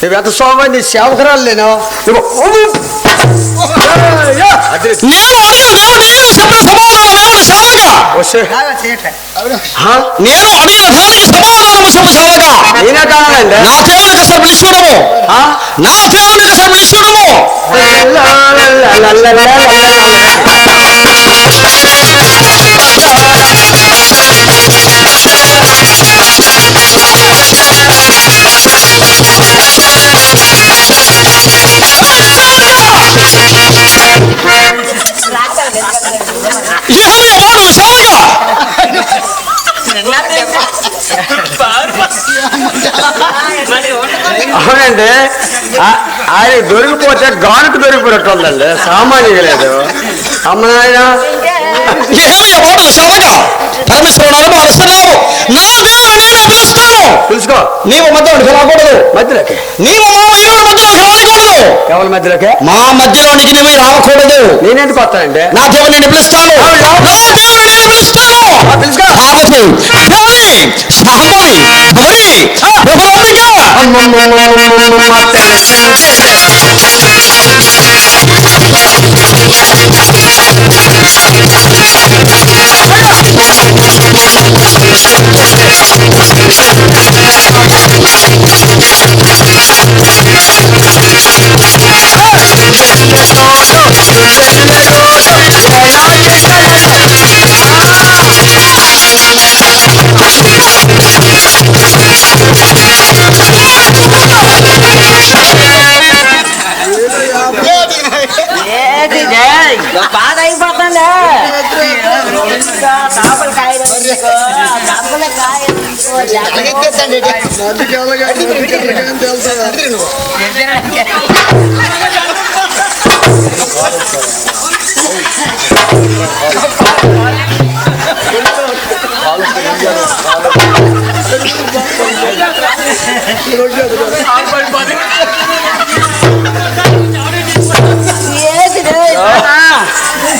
నువ్వు ఎంత సోమ నీ సేవకురాలు నేను నువ్వు అది నేను అడిగిన దేవుడికి చెప్పిన సమాధానం సేవగా అవునండి. ఆయన దొరికిపోతే గానుకు దొరికిపోయినట్టు ఉందండి సామాన్యంగా లేదు అమ్మ నాయన యెహోవా వాడు సేవగా పరమేశ్వరుడు పిలుస్తాను తెలుసుకో నీవు మధ్యలోనికి రాకూడదు మధ్యలోకి. నీవు మా ఇరువురి మధ్యలోకి రాకూడదు ఎవరి మధ్యలోకి? మా మధ్యలోనికి నువ్వు రాకూడదు నేనేందుకు వస్తానండి? నా దేవుని నేను పిలుస్తాను నా దేవుని నేను పిలుస్తాను 하고 교회 사모임 교회 뭐합니까 గౌరి ప్రభురాంబిక బాధ అయిపోతుంది? చేపలు కాయలు చేపల కాయలు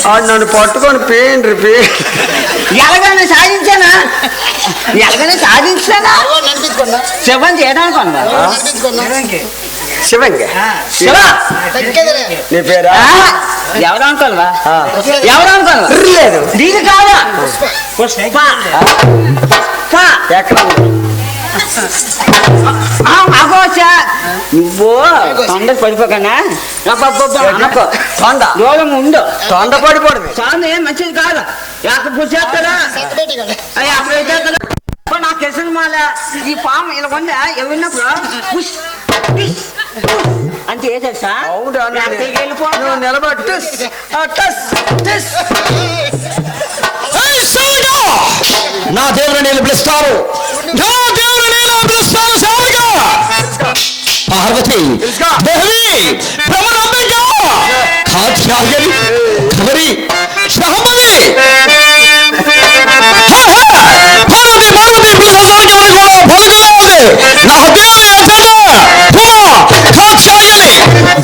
ఆడు నన్ను పట్టుకొని పేయండి పే ఎలాగైనా సాధించానా? ఎలాగైనా సాధించానా? శివం చేయడానికి అన్నా శివంగి శివ. నీ పేరా? ఎవరు లేదు. దీని కాదా. ఎక్కడ? ఉంది? ఆ, అగోచా నువ్వు తొందర పడిపోకనా? అనుకో తొండ దూరం ఉండు. తొండ పడిపోవడమే చాలు ఏం మంచిది కాదు. యాకపు చేస్తారా యాకపు చేస్తారా ఇప్పుడు నా కిషన్ మాల. ఈ పాము ఇలా ఉందా? ఎవరినప్పుడు పుష్, పుష్, అంటే ఏ తెలుసా? టస్, టస్. సేవగా నా దేవుని నేను పిలుస్తాను నా దేవుని నేను పిలుస్తాను సేవగా పార్వతి దేవి భ్రమరాంబిక కాత్యాయని కవరి శాంభవి పార్వతి పార్వతి పిలుస్తానికి కూడా పలుకులేదు నా దేవుని ఎక్కడ ఉమా కాత్యాయని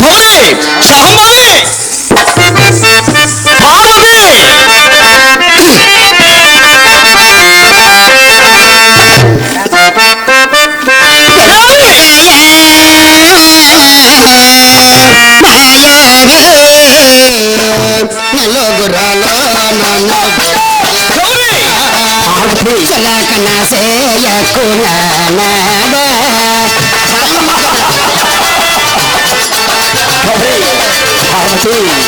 గౌరి ಚಲಕನ ಸೇಯ ಕುಲನಡ ಕೆಲವ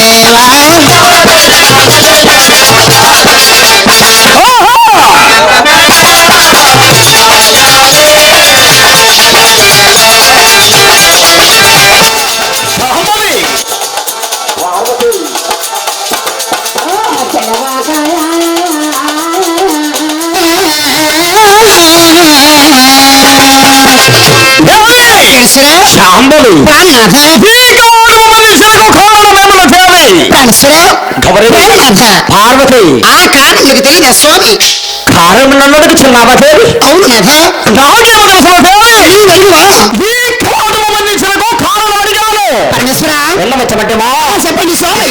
కారణం మీకు తెలియదు స్వామి కారణమున్నది చిన్నామతేవి అవును కదా అడిగాను పరమేశ్వర వెళ్ళవచ్చమంటేమా చెప్పండి స్వామి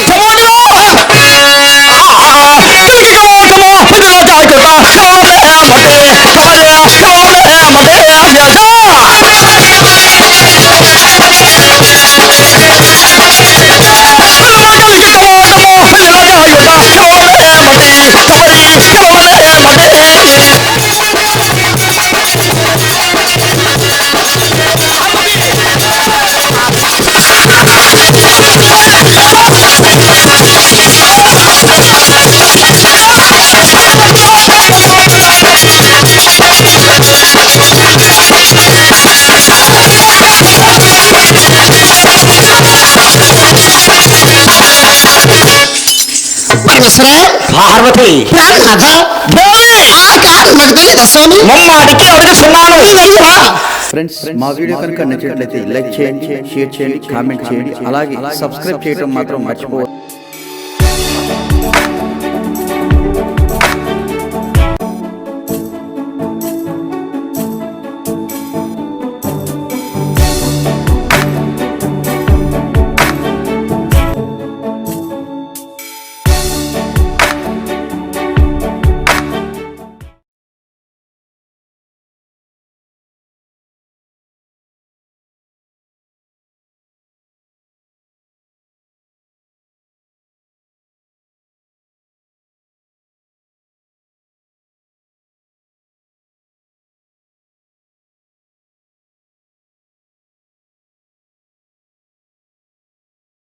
స్వామి? మమ్మాడికి ఫ్రెండ్స్ మా వీడియో కనుక నచ్చినట్లయితే లైక్ చేయండి షేర్ చేయండి కామెంట్ చేయండి అలాగే సబ్స్క్రైబ్ చేయడం మాత్రం మర్చిపోవద్దు.